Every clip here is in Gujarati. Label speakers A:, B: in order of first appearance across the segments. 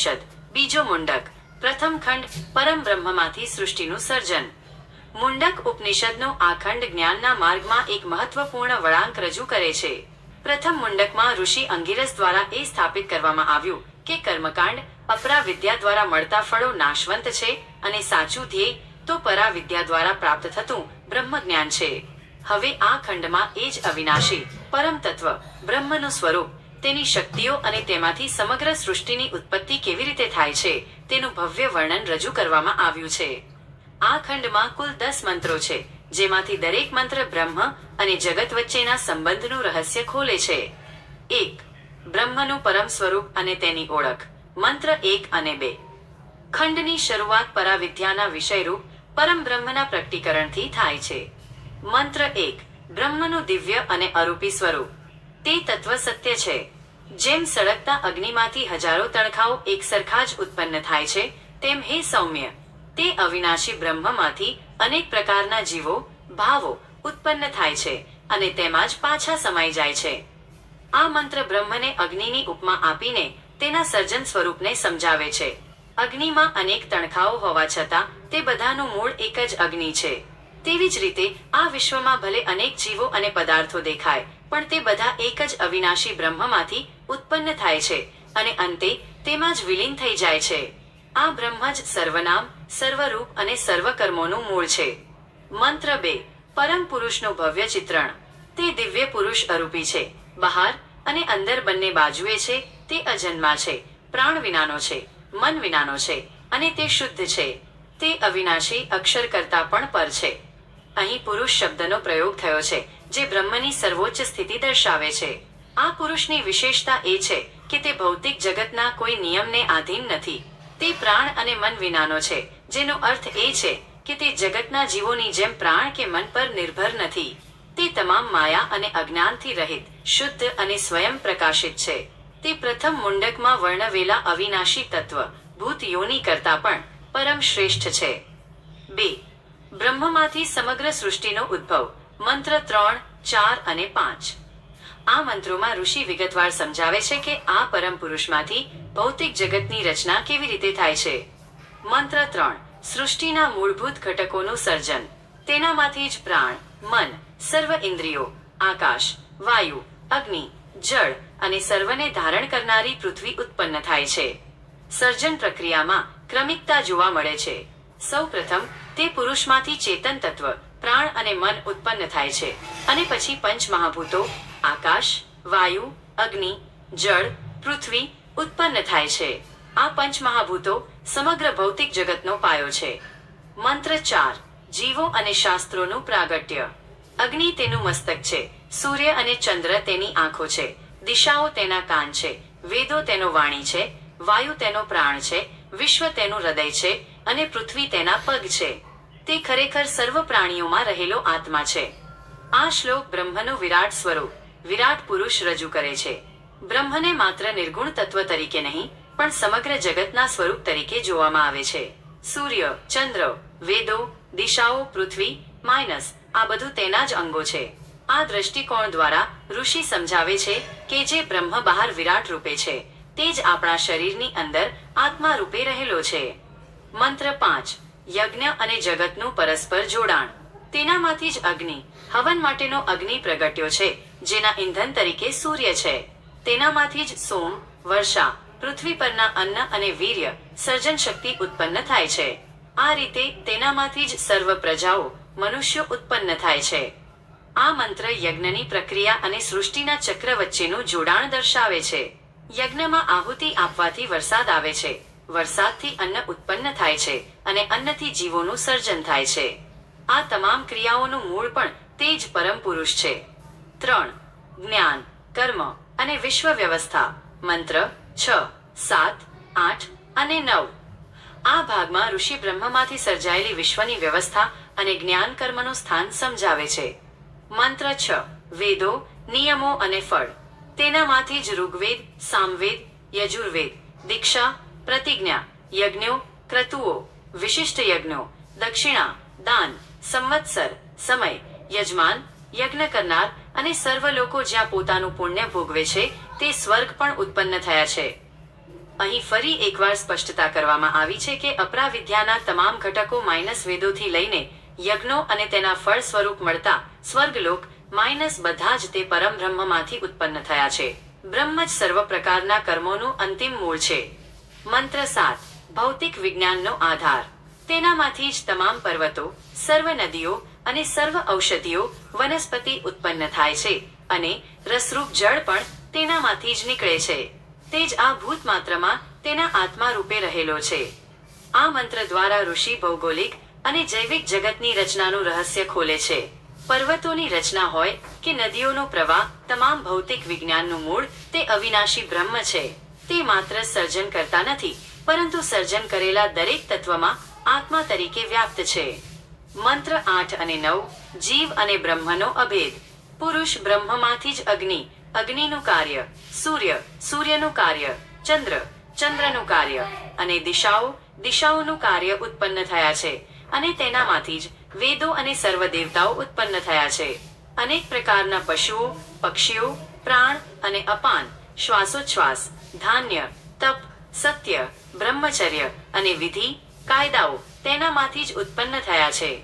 A: ઉપનિષદ બીજો મુંડક, પ્રથમ ખંડ પરમ બ્રહ્મમાંથી સૃષ્ટિનું સર્જન. મુંડક ઉપનિષદનો આ ખંડ જ્ઞાનના માર્ગમાં એક મહત્વપૂર્ણ વળાંક રજૂ કરે છે. પ્રથમ મુંડકમાં ઋષિ અંગિરસ દ્વારા એ સ્થાપિત કરવામાં આવ્યું કે કર્મકાંડ અપરા વિદ્યા દ્વારા મળતા ફળો નાશવંત છે અને સાચું ધ્યેય તો પરા વિદ્યા દ્વારા પ્રાપ્ત થતું બ્રહ્મ જ્ઞાન છે. હવે આ ખંડમાં એ જ અવિનાશી, પરમ તત્વ, બ્રહ્મનું સ્વરૂપ તેની શક્તિઓ અને તેમાંથી સમગ્ર સૃષ્ટિની ઉત્પત્તિ કેવી રીતે થાય છે, તેનું ભવ્ય વર્ણન રજૂ કરવામાં આવ્યું છે. આ ખંડમાં કુલ દસ મંત્રો છે, જેમાંથી દરેક મંત્ર બ્રહ્મ અને જગત વચ્ચેના સંબંધનું રહસ્ય ખોલે છે. એક, બ્રહ્મનું પરમ સ્વરૂપ અને તેની ઓળખ, મંત્ર એક અને બે. ખંડની શરૂઆત પરાવિદ્યાના વિષયરૂપ પરમ બ્રહ્મના પ્રકટીકરણથી થાય છે. મંત્ર એક, બ્રહ્મનું દિવ્ય અને અરૂપી સ્વરૂપ. તે તત્વ સત્ય છે. જેમ સળગતા અગ્નિમાંથી હજારો તણખાઓ એક સરખા જ ઉત્પન્ન થાય છે, તેમ હે સૌમ્ય. તે અવિનાશી બ્રહ્મમાંથી અનેક પ્રકારના જીવો, ભાવો ઉત્પન્ન થાય છે અને તેમાં જ પાછા સમાઈ જાય છે. આ મંત્ર બ્રહ્મને અગ્નિની ઉપમા આપીને તેના સર્જન સ્વરૂપને સમજાવે છે. અગ્નિમાં અનેક તણખાઓ હોવા છતાં તે બધાનું મૂળ એક જ અગ્નિ છે. તેવી જ રીતે, આ વિશ્વમાં ભલે અનેક જીવો અને પદાર્થો દેખાય, પણ તે બધા એક જ અવિનાશી બ્રહ્મમાંથી ઉત્પન્ન થાય છે અને અંતે તેમાં જ વિલીન થઈ જાય છે. આ બ્રહ્મ જ સર્વનામ, સર્વરૂપ અને સર્વકર્મોનું મૂળ છે. મંત્ર બે, પરમ પુરુષનું ભવ્ય ચિત્રણ. તે દિવ્ય પુરુષ અરૂપી છે, બહાર અને અંદર બંને બાજુએ છે, તે અજન્મા છે, પ્રાણ વિનાનો છે, મન વિનાનો છે અને તે શુદ્ધ છે. તે અવિનાશી અક્ષર કરતા પણ પર છે. અહીં પુરુષ શબ્દનો પ્રયોગ થયો છે, જે બ્રહ્મની સર્વોચ્ચ સ્થિતિ દર્શાવે છે. આ પુરુષની વિશેષતા એ છે કે તે ભૌતિક જગતના કોઈ નિયમને આધીન નથી. તે પ્રાણ અને મન વિનાનો છે, જેનો અર્થ એ છે કે તે જગતના જીવોની જેમ પ્રાણ કે મન પર નિર્ભર નથી. તે તમામ માયા અને અજ્ઞાનથી રહિત, શુદ્ધ અને સ્વયં પ્રકાશિત છે. તે પ્રથમ મુંડકમાં વર્ણવેલા અવિનાશી તત્વ, ભૂત યોની કરતા પણ પરમ શ્રેષ્ઠ છે. બે બ્રહ્મમાંથી સમગ્ર સૃષ્ટિનો ઉદ્ભવ. મંત્ર ત્રણ, ચાર અને પાંચ. આ મંત્રોમાં ઋષિ વિગતવાર સમજાવે છે કે આ પરમ પુરુષમાંથી ભૌતિક જગતની રચના કેવી રીતે થાય છે. મંત્ર ત્રણ, સૃષ્ટિના મૂળભૂત ઘટકોનું સર્જન. તેનામાંથી જ પ્રાણ, મન, સર્વ ઇન્દ્રિયો, આકાશ, વાયુ, અગ્નિ, જળ અને સર્વને ધારણ કરનારી પૃથ્વી ઉત્પન્ન થાય છે. સર્જન પ્રક્રિયામાં ક્રમિકતા જોવા મળે છે. સૌપ્રથમ તે પુરુષમાંથી ચેતન તત્વ, પ્રાણ અને મન ઉત્પન્ન થાય છે. અને પછી પંચ મહાભૂતો આકાશ, વાયુ, અગ્નિ, જળ, પૃથ્વી ઉત્પન્ન થાય છે. આ પંચ મહાભૂતો સમગ્ર ભૌતિક જગતનો પાયો છે. મંત્ર ચાર, જીવો અને શાસ્ત્રોનું પ્રાગટ્ય. અગ્નિ તેનું મસ્તક છે, સૂર્ય અને ચંદ્ર તેની આંખો છે, દિશાઓ તેના કાન છે, વેદો તેનો વાણી છે, વાયુ તેનો પ્રાણ છે, વિશ્વ તેનું હૃદય છે અને પૃથ્વી તેના પગ છે. તે ખરેખર સર્વ પ્રાણીઓમાં રહેલો આત્મા છે. આ શ્લોક બ્રહ્મનું વિરાટ સ્વરૂપ, વિરાટ પુરુષ રજૂ કરે છે. બ્રહ્મને માત્ર નિર્ગુણ તત્વ તરીકે નહીં, પણ સમગ્ર જગતના સ્વરૂપ તરીકે જોવામાં આવે છે. સૂર્ય, ચંદ્ર, વેદો, દિશાઓ, પૃથ્વી, માઇનસ, આ બધું તેના જ અંગો છે. આ દ્રષ્ટિકોણ દ્વારા ઋષિ સમજાવે છે કે જે બ્રહ્મ બહાર વિરાટ રૂપે છે, તે જ આપણા શરીરની અંદર આત્મા રૂપે રહેલો છે. મંત્ર પાંચ યજ્ઞ અને જગતનું પરસ્પર જોડાણ. તેનામાંથી જ અગ્નિ, હવન માટેનો અગ્નિ પ્રગટ્યો છે, જેના ઇંધન તરીકે સૂર્ય છે. તેનામાંથી જ સોમ, વર્ષા, પૃથ્વી પરના અન્ન અને વીર્ય, સર્જન શક્તિ ઉત્પન્ન થાય છે. આ રીતે તેનામાંથી જ સર્વ પ્રજાઓ મનુષ્યો ઉત્પન્ન થાય છે. આ મંત્ર યજ્ઞની પ્રક્રિયા અને સૃષ્ટિના ચક્ર વચ્ચેનું જોડાણ દર્શાવે છે. યજ્ઞમાં આહુતિ આપવાથી વરસાદ આવે છે. વરસાદથી અન્ન ઉત્પન્ન થાય છે અને અન્નથી જીવોનું સર્જન થાય છે. આ તમામ ક્રિયાઓનું મૂળ પણ તે જ પરમ પુરુષ છે. ત્રણ, જ્ઞાન, કર્મ અને વિશ્વ વ્યવસ્થા મંત્ર, છ, સાત, આઠ અને નવ. આ ભાગમાં ઋષિ બ્રહ્મમાંથી સર્જાયેલી વિશ્વની વ્યવસ્થા અને જ્ઞાન કર્મનું સ્થાન સમજાવે છે. મંત્ર, છ, વેદો, નિયમો અને ફળ. તેનામાંથી જ ઋગ્વેદ, સામવેદ, યજુર્વેદ, દીક્ષા પ્રતિજ્ઞા, યજ્ઞો, ક્રતુઓ, વિશિષ્ટ યજ્ઞો, દક્ષિણા, દાન, સંવત્સર, સમય, યજમાન, યજ્ઞ કરનાર અને સર્વ લોકો જ્યાં પોતાનું પુણ્ય ભોગવે છે, તે સ્વર્ગ પણ ઉત્પન્ન થયા છે. અહીં ફરી એકવાર સ્પષ્ટતા કરવામાં આવી છે કે અપરાવિદ્યાના તમામ ઘટકો માઇનસ વેદોથી લઈને યજ્ઞો અને તેના ફળ સ્વરૂપ મળતા સ્વર્ગલોક માઇનસ બધા જ તે પરમ બ્રહ્મમાંથી ઉત્પન્ન થયા છે. બ્રહ્મ જ સર્વ પ્રકારના કર્મોનું અંતિમ મૂળ છે. મંત્ર સાત, ભૌતિક વિજ્ઞાનનો આધાર. તેનામાંથી જ તમામ પર્વતો, સર્વ નદીઓ અને સર્વ ઔષધિઓ વનસ્પતિ ઉત્પન્ન થાય છે અને રસરૂપ જળ પણ તેનામાંથી જ નીકળે છે. તે જ આ ભૂત માત્રમાં તેના આત્મા રૂપે રહેલો છે. આ મંત્ર દ્વારા ઋષિ ભૌગોલિક અને જૈવિક જગતની રચનાનું રહસ્ય ખોલે છે. પર્વતોની રચના હોય કે નદીઓનો પ્રવાહ, તમામ ભૌતિક વિજ્ઞાનનું મૂળ, તે અવિનાશી બ્રહ્મ છે. તે માત્ર સર્જન કરતા નથી, પરંતુ સર્જન કરેલા દરેક તત્વમાં આત્મા તરીકે વ્યાપ્ત છે. મંત્ર આઠ અને નવ, જીવ અને બ્રહ્મનો અભેદ. પુરુષ બ્રહ્મમાંથી જ અગ્નિ, અગ્નિનું કાર્ય, સૂર્ય, સૂર્યનું કાર્ય, ચંદ્ર, ચંદ્રનું કાર્ય અને દિશાઓ, દિશાઓનું કાર્ય ઉત્પન્ન થયા છે અને તેનામાંથી જ વેદો અને સર્વ દેવતાઓ ઉત્પન્ન થયા છે. અનેક પ્રકારના પશુઓ, પક્ષીઓ, પ્રાણ અને અપાન, શ્વાસોચ્છ્વાસ ધાન્ય, તપ, સત્ય, બ્રહ્મચર્ય અને વિધિ, કાયદાઓ તેનામાંથી જ ઉત્પન્ન થયા છે.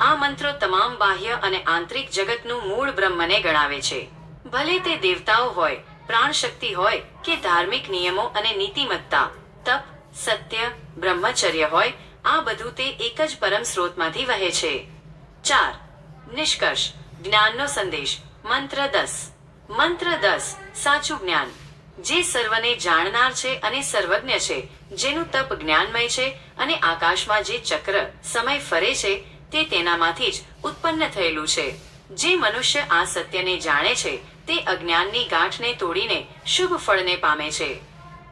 A: આ મંત્રો તમામ બાહ્ય અને આંતરિક જગતનું મૂળ બ્રહ્મને ગણાવે છે. ભલે તે દેવતાઓ હોય પ્રાણ શક્તિ હોય કે ધાર્મિક નિયમો અને નીતિમત્તા, તપ, સત્ય, બ્રહ્મચર્ય હોય, આ બધું તે એક જ પરમ સ્રોતમાંથી વહે છે. ચાર, નિષ્કર્ષ, જ્ઞાનનો સંદેશ, મંત્ર દસ. મંત્ર દસ, સાચું જ્ઞાન. જે સર્વને જાણનાર છે અને સર્વજ્ઞ છે, જેનું તપ જ્ઞાનમય છે અને આકાશમાં જે ચક્ર સમય ફરે છે, તે તેનામાંથી જ ઉત્પન્ન થયેલું છે. જે મનુષ્ય આ સત્યને જાણે છે, તે અજ્ઞાનની ગાંઠને તોડીને શુભ ફળને પામે છે.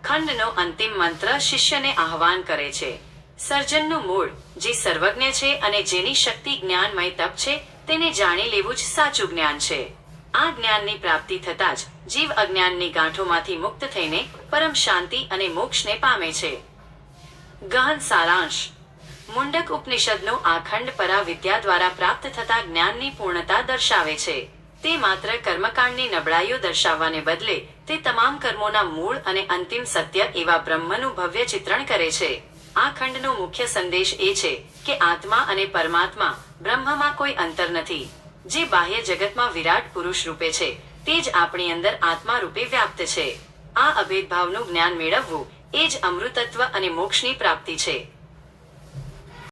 A: ખંડનો અંતિમ મંત્ર શિષ્યને આહવાન કરે છે. સર્જનનું મૂળ, જે સર્વજ્ઞ છે અને જેની શક્તિ જ્ઞાનમય તપ છે, તેને જાણી લેવું જ સાચું જ્ઞાન છે. આ જ્ઞાનની પ્રાપ્તિ થતાં જ જીવ અજ્ઞાનની ગાંઠોમાંથી મુક્ત થઈને પરમ શાંતિ અને મોક્ષને પામે છે. ગહન સારાંશ. મુંડક ઉપનિષદનો આ ખંડ પરા વિદ્યા દ્વારા પ્રાપ્ત થતા જ્ઞાનની પૂર્ણતા દર્શાવે છે. તે માત્ર કર્મકાંડની નબળાઈઓ દર્શાવવાને બદલે તે તમામ કર્મોના મૂળ અને અંતિમ સત્ય એવા બ્રહ્મનું ભવ્ય ચિત્રણ કરે છે. આ ખંડનો મુખ્ય સંદેશ એ છે કે આત્મા અને પરમાત્મા બ્રહ્મમાં કોઈ અંતર નથી. જે બાહ્ય જગતમાં વિરાટ પુરુષ રૂપે છે. તે જ આપણી અંદર આત્મા રૂપે વ્યાપ્ત છે. આ અભેદભાવનું જ્ઞાન મેળવવું એ જ અમૃતત્વ અને મોક્ષની પ્રાપ્તિ છે.